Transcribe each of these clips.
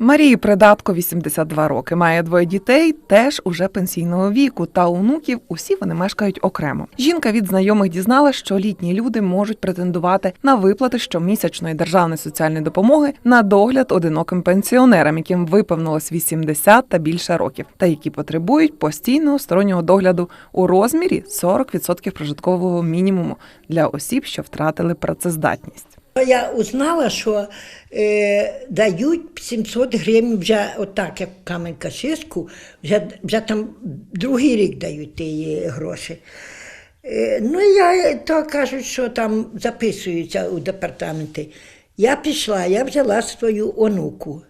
Марії Придатко 82 роки. Має двоє дітей, теж уже пенсійного віку. Та онуків усі вони мешкають окремо. Жінка від знайомих дізналась, що літні люди можуть претендувати на виплати щомісячної державної соціальної допомоги на догляд одиноким пенсіонерам, яким виповнилось 80 та більше років, та які потребують постійного стороннього догляду у розмірі 40% прожиткового мінімуму для осіб, що втратили працездатність. Я узнала, що е, дають 700 гривень вже отак, як камень кашиску, вже, вже там другий рік дають ті гроші. Е, ну, я то кажуть, що там записуються у департаменті. Я пішла, я взяла свою онуку.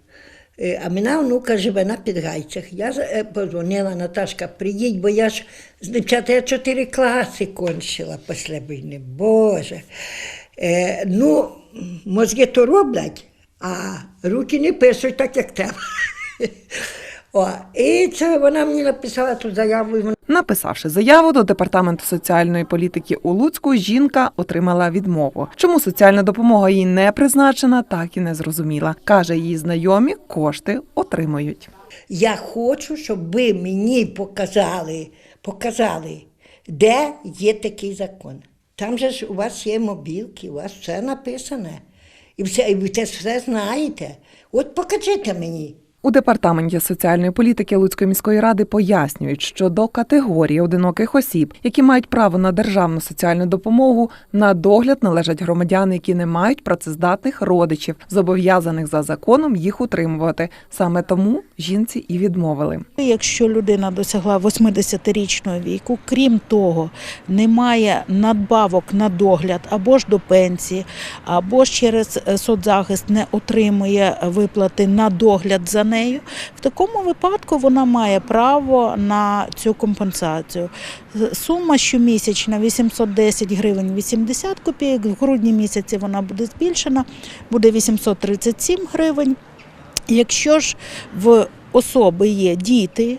Е, А мене онука живе на Підгайцях. Я е, позвонила, Наташка, приїдь, бо я ж дівчата я чотири класи кончила після війни. Боже. Е, ну, мозги то роблять, а руки не пишуть так, як треба. О, і це вона мені написала ту заяву. Написавши заяву до департаменту соціальної політики у Луцьку, жінка отримала відмову. Чому соціальна допомога їй не призначена, так і не зрозуміла. каже, її знайомі кошти отримують. Я хочу, щоб ви мені показали, показали, де є такий закон. Там же ж у вас є мобілки, у вас все написане. І, все, і ви це все знаєте. От покажіть мені. У департаменті соціальної політики Луцької міської ради пояснюють, що до категорії одиноких осіб, які мають право на державну соціальну допомогу, на догляд належать громадяни, які не мають працездатних родичів, зобов'язаних за законом їх утримувати. Саме тому жінці і відмовили. Якщо людина досягла 80-річного віку, крім того, не має надбавок на догляд або ж до пенсії, або ж через е, соцзахист не отримує виплати на догляд за нею, в такому випадку вона має право на цю компенсацію. Сума щомісячна 810 гривень 80 копійок. В грудні місяці вона буде збільшена, буде 837 гривень. Якщо ж в особи є діти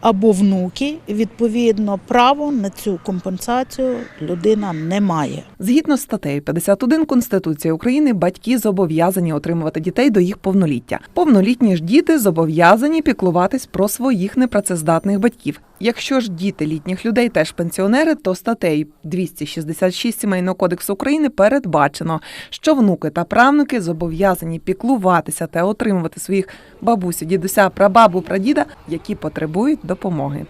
або внуки, відповідно, право на цю компенсацію людина не має. Згідно з статтею 51 Конституції України, батьки зобов'язані отримувати дітей до їх повноліття. Повнолітні ж діти зобов'язані піклуватись про своїх непрацездатних батьків. Якщо ж діти літніх людей теж пенсіонери, то статтею 266 Сімейного кодексу України передбачено, що внуки та правнуки зобов'язані піклуватися та отримувати своїх бабусю, дідуся, прабабу, прадіда, які потребують допомоги.